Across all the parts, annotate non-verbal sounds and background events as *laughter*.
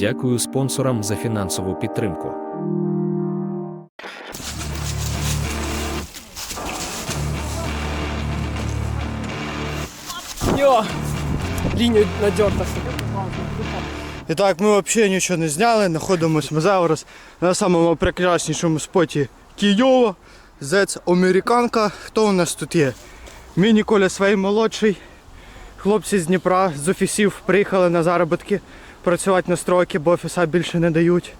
Дякую спонсорам за фінансову підтримку. Йо! Лінію надерта. І так, ми взагалі нічого не зняли, знаходимося ми зараз на самому прекраснішому споті Києва. Зец Американка. Хто у нас тут є? Мій Ніколя Свей молодший. Хлопці з Дніпра, з офісів приїхали на заробітки працювати на стройки, бо офіса більше не дають.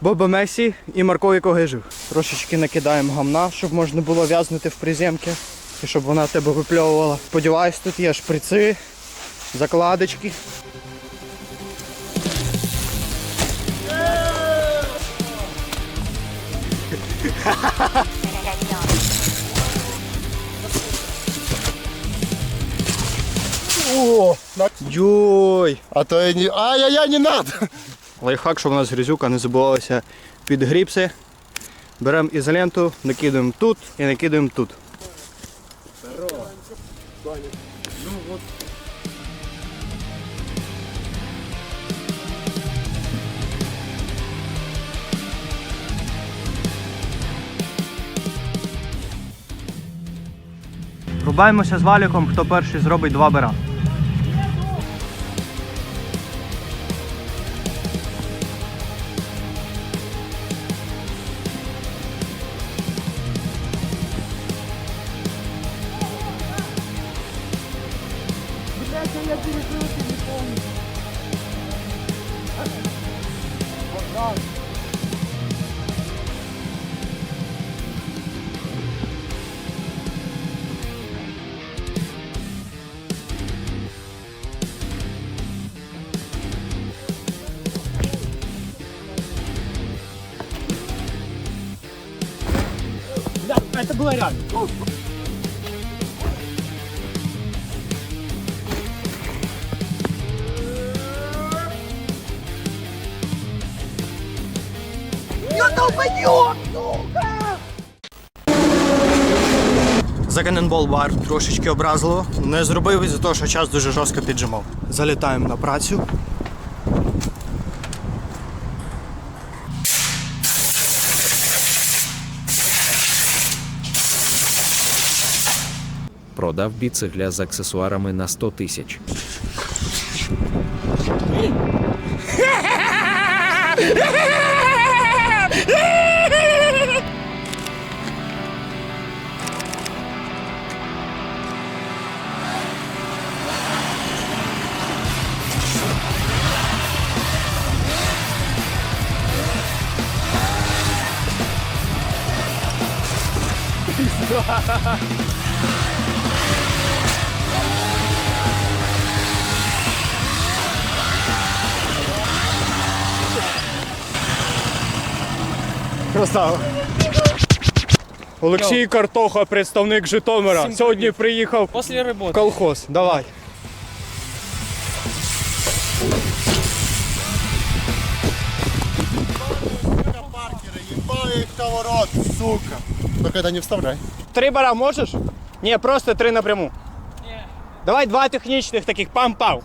Боба Месі і Марко Когижив. Трошечки накидаємо гамна, щоб можна було в'язнути в приземки і щоб вона тебе випльовувала. Сподіваюсь, тут є шприци, закладочки. *laughs* О, Йой! а то я не... Ай-яй-яй, не надо! Лайфхак, щоб у нас грязюка не забувалася під гріпси. Беремо ізоленту, накидаємо тут і накидаємо тут. Рубаємося з валіком, хто перший зробить два бера. Это было реально. За Cannonball бар трошечки образливо. Не зробив із-за того, що час дуже жорстко піджимав. Залітаємо на працю. Продав біцегля з аксесуарами на 100 тисяч. *laughs* Красава. Олексій Картоха, представник Житомира. Сьогодні приїхав После работы. в колхоз. Давай. Паркеры, ебал их того рот, сука. Только это не вставляй. Три бара можеш? Ні, просто три напряму. Давай два технічних таких пам-пау.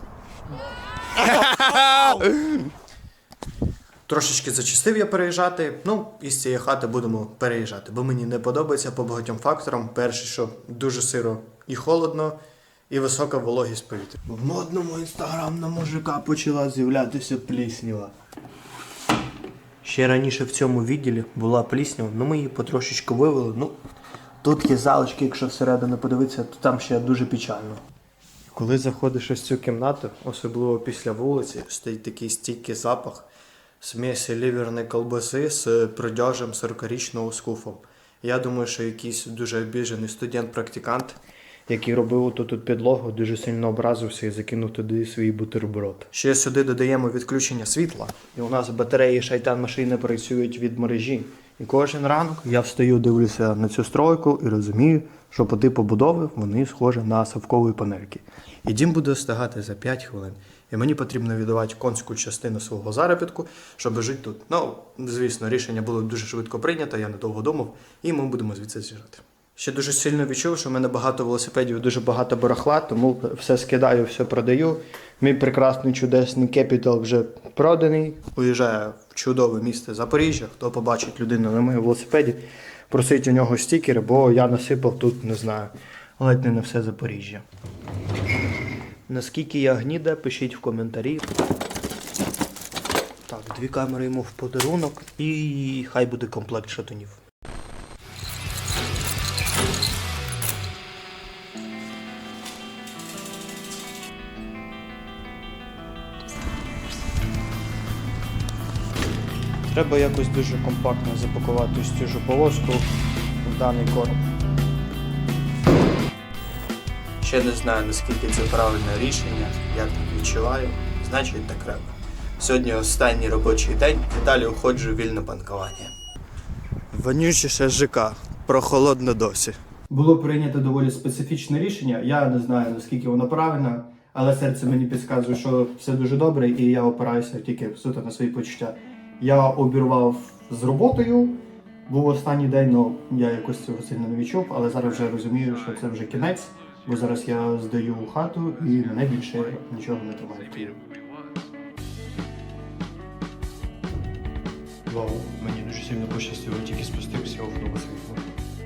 Трошечки зачастив я переїжджати. Ну, із цієї хати будемо переїжджати, бо мені не подобається по багатьом факторам. Перше, що дуже сиро і холодно, і висока вологість повітря. В модному інстаграм на мужика почала з'являтися плісніва. Ще раніше в цьому відділі була пліснява, ну ми її потрошечку вивели. Ну, тут є залишки, якщо всередину подивитися, то там ще дуже печально. Коли заходиш ось цю кімнату, особливо після вулиці, стоїть такий стійкий запах смесі ліверної колбаси з продяжем 40-річного скуфом. Я думаю, що якийсь дуже обіжений студент-практикант, який робив тут, підлогу, дуже сильно образився і закинув туди свій бутерброд. Ще сюди додаємо відключення світла, і у нас батареї шайтан машини працюють від мережі. І кожен ранок я встаю, дивлюся на цю стройку і розумію, що по типу будови вони схожі на совкові панельки. І дім буде встигати за 5 хвилин. І мені потрібно віддавати конську частину свого заробітку, щоб жити тут. Ну, звісно, рішення було дуже швидко прийнято, я недовго думав, і ми будемо звідси з'їжджати. Ще дуже сильно відчув, що в мене багато велосипедів, дуже багато барахла, тому все скидаю, все продаю. Мій прекрасний чудесний кепітал вже проданий. Уїжджає в чудове місто Запоріжжя. Хто побачить людину на моєму велосипеді, просить у нього стікери, бо я насипав тут, не знаю, ледь не на все Запоріжжя. Наскільки я гніда, пишіть в коментарі. Так, дві камери йому в подарунок і хай буде комплект шатунів. Треба якось дуже компактно запакувати ось полоску в даний короб. Ще не знаю, наскільки це правильне рішення, я так відчуваю, значить так треба. Сьогодні останній робочий день і далі уходжу вільне банкування. Вонючіше ЖК, прохолодно досі. Було прийнято доволі специфічне рішення. Я не знаю наскільки воно правильне, але серце мені підказує, що все дуже добре, і я опираюся тільки суто на свої почуття. Я обірвав з роботою. Був останній день, але я якось цього сильно не відчув, але зараз вже розумію, що це вже кінець, бо зараз я здаю хату і мене більше нічого не тримає. Вау, мені дуже сильно пощастило, тільки спустився в нову світло.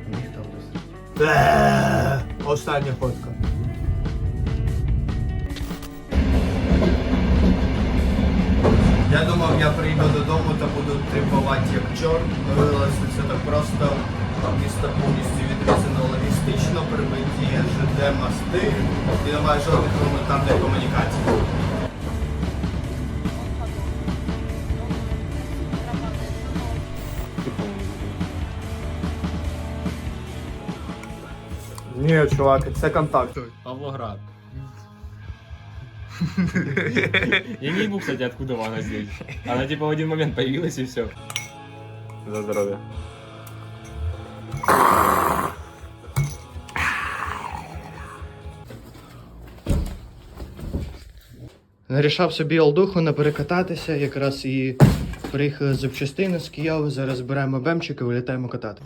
Міг там досить. Остання фотка. Я думав, я прийду додому та буду трипувати як чорт. Виявилося це так просто. Місто повністю відрізано логістично, прибиті ЖД мости і немає жодних елементарних комунікацій. Ні, чувак, це контакт. Павлоград. Я не ебу, кстати, откуда она здесь. Она типа в один момент появилась и все. За здоровье. Нарішав собі алдуху на перекататися, якраз і приїхали запчастини з Києва. Зараз беремо бемчик і вилітаємо катати.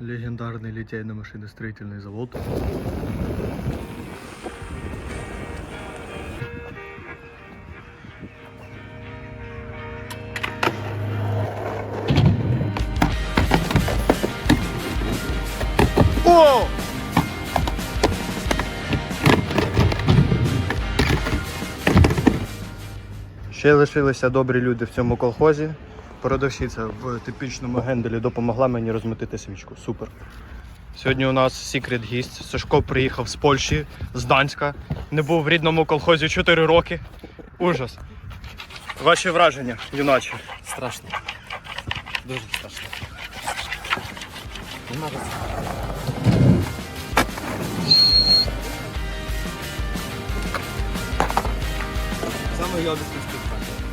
Легендарний літейно-машиностроїтельний завод. О! Ще лишилися добрі люди в цьому колхозі. Продавщиця в типічному генделі допомогла мені розмітити свічку. Супер. Сьогодні у нас секрет гість. Сашко приїхав з Польщі, з Данська. Не був в рідному колхозі 4 роки. Ужас. Ваші враження, юначе. Страшно. Дуже страшно. Саме йодисний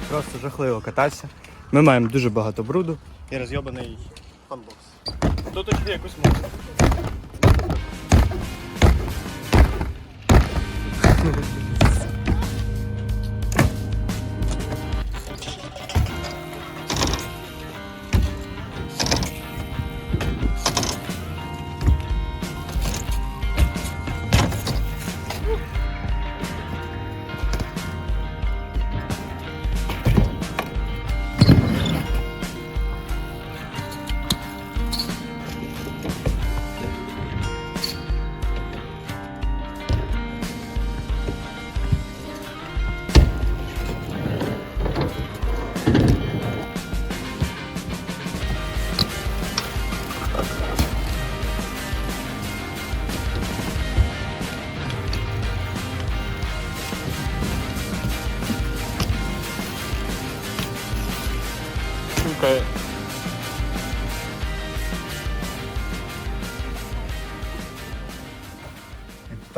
Просто жахливо кататися. Ми маємо дуже багато бруду і розйобаний фанбокс. Хто точно якусь музику. *laughs*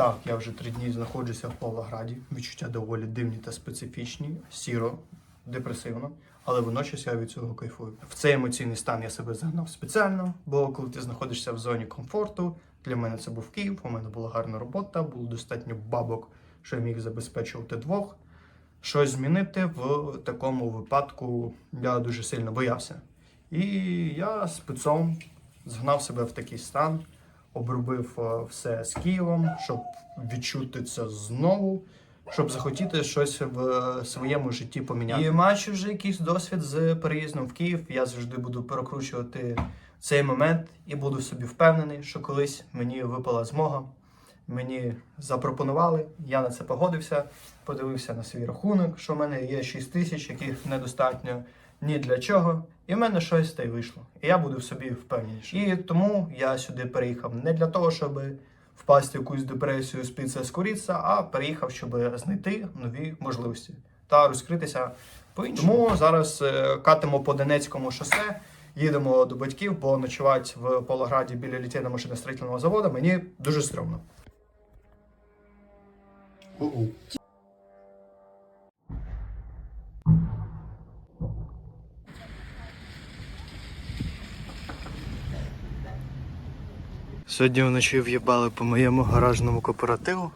Так, я вже три дні знаходжуся в Павлограді. Відчуття доволі дивні та специфічні, сіро, депресивно, але водночас я від цього кайфую. В цей емоційний стан я себе загнав спеціально, бо коли ти знаходишся в зоні комфорту, для мене це був Київ, у мене була гарна робота, було достатньо бабок, що я міг забезпечувати двох. Щось змінити в такому випадку я дуже сильно боявся. І я спецом згнав себе в такий стан, обробив е, все з Києвом, щоб відчути це знову, щоб захотіти щось в е, своєму житті поміняти. І маючи вже якийсь досвід з переїздом в Київ, я завжди буду перекручувати цей момент і буду собі впевнений, що колись мені випала змога. Мені запропонували, я на це погодився, подивився на свій рахунок, що в мене є 6 тисяч, яких недостатньо ні для чого, і в мене щось та й вийшло. І я буду в собі впевненіший. І тому я сюди переїхав не для того, щоб впасти в якусь депресію, спіться, скоріться, а переїхав, щоб знайти нові можливості та розкритися по-іншому. Тому зараз е, катимо по Донецькому шосе. Їдемо до батьків, бо ночувати в Полограді біля літейно машиностроїтельного заводу мені дуже стрьомно. Сьогодні вночі в'їбали по моєму гаражному кооперативу.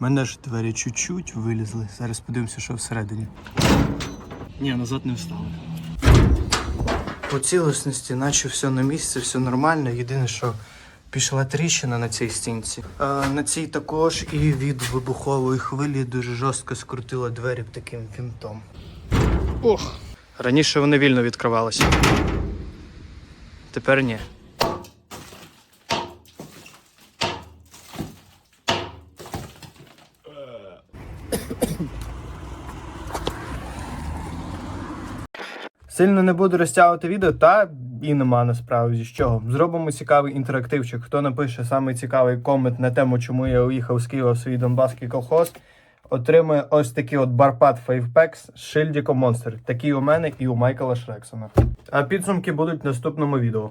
У мене ж двері чуть-чуть вилізли. Зараз подивимося, що всередині. Ні, назад не встали. По цілісності, наче все на місці, все нормально. Єдине, що пішла тріщина на цій стінці. А, на цій також і від вибухової хвилі дуже жорстко скрутило двері таким вінтом. Ох! Раніше вони вільно відкривалися. Тепер ні. Сильно не буду розтягувати відео, та і нема насправді з чого. Зробимо цікавий інтерактивчик. Хто напише самий цікавий комент на тему, чому я уїхав з Києва в свій Донбаський колхоз, отримує ось такий от Барпат Фейвпекс з шильдиком Монстер. Такий у мене і у Майкла Шрексона. А підсумки будуть в наступному відео.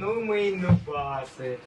Ну ми нубаси.